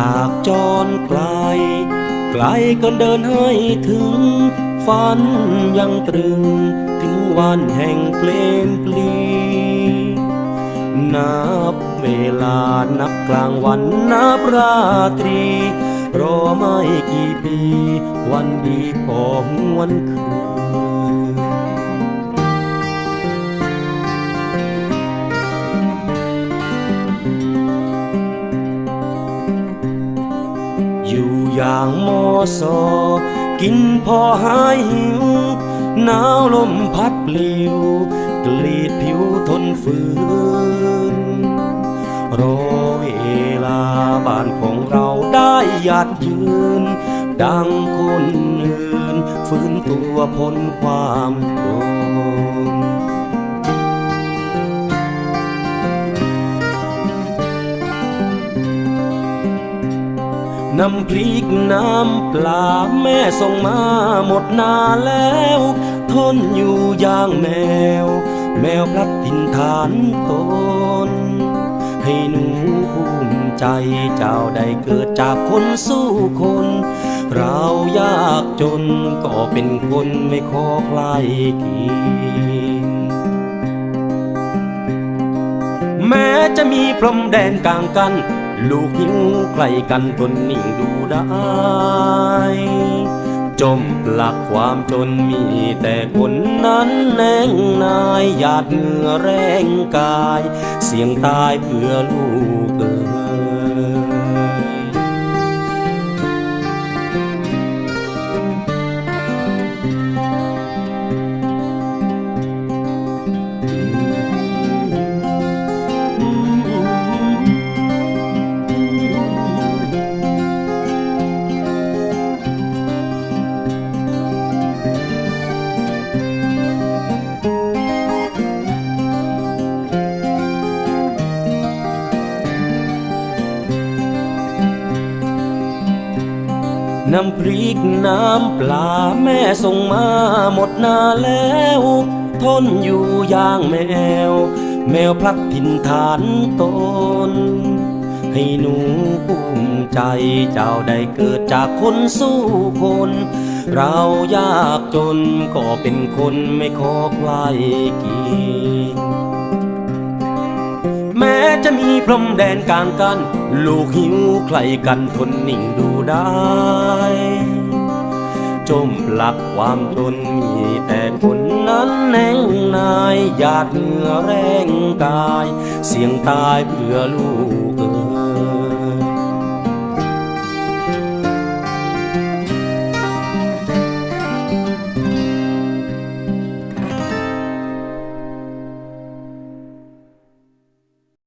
จากจรไกล ไกลเกินเดินให้ถึง ฝันยังตรึง ถึงวันแห่งเปลนปลีนับเวลานับกลางวันนับราตรี รอไม่กี่ปี วันดีของวันคืน อย่างมอสอ กินพอหายหิว หนาวลมพัดปลิว กลีดผิวทนฝืนรอเวลาบ้านของเราได้หยัดยืน ดังคนอื่น ฟื้นตัวพ้นความโกง น้ำพริกน้ำปลาแม่ส่งมาหมดนาแล้ว ทนอยู่อย่างแมว แมวพลัดถิ่นฐานตน ให้หนูภูมิใจเจ้าได้เกิดจากคนสู้คน เรายากจนก็เป็นคนไม่ขอใครกินแม้จะมีพรมแดนกลางกัน ลูกหิ้วใกล้กันทนนิ่งดูได้ จมปลักความจนมีแต่คนนั้นแนงนายหยาดเหงื่อแรงกาย เสียงตายเพื่อลูก น้ำพริกน้ำปลาแม่ส่งมาหมดนาแล้ว ทนอยู่อย่างแมว แมวพลัดถิ่นฐานตน ให้หนูภูมิใจเจ้าได้เกิดจากคนสู้คน เรายากจนก็เป็นคนไม่ขอใครกิน พรมแดนกลางกัน ลูกหิวใครกันทนนิ่งดูได้ จมปลักความจนมีแต่คนนั้นแน่งนายหยาดเหงื่อแรงกาย เสียงตายเพื่อลูก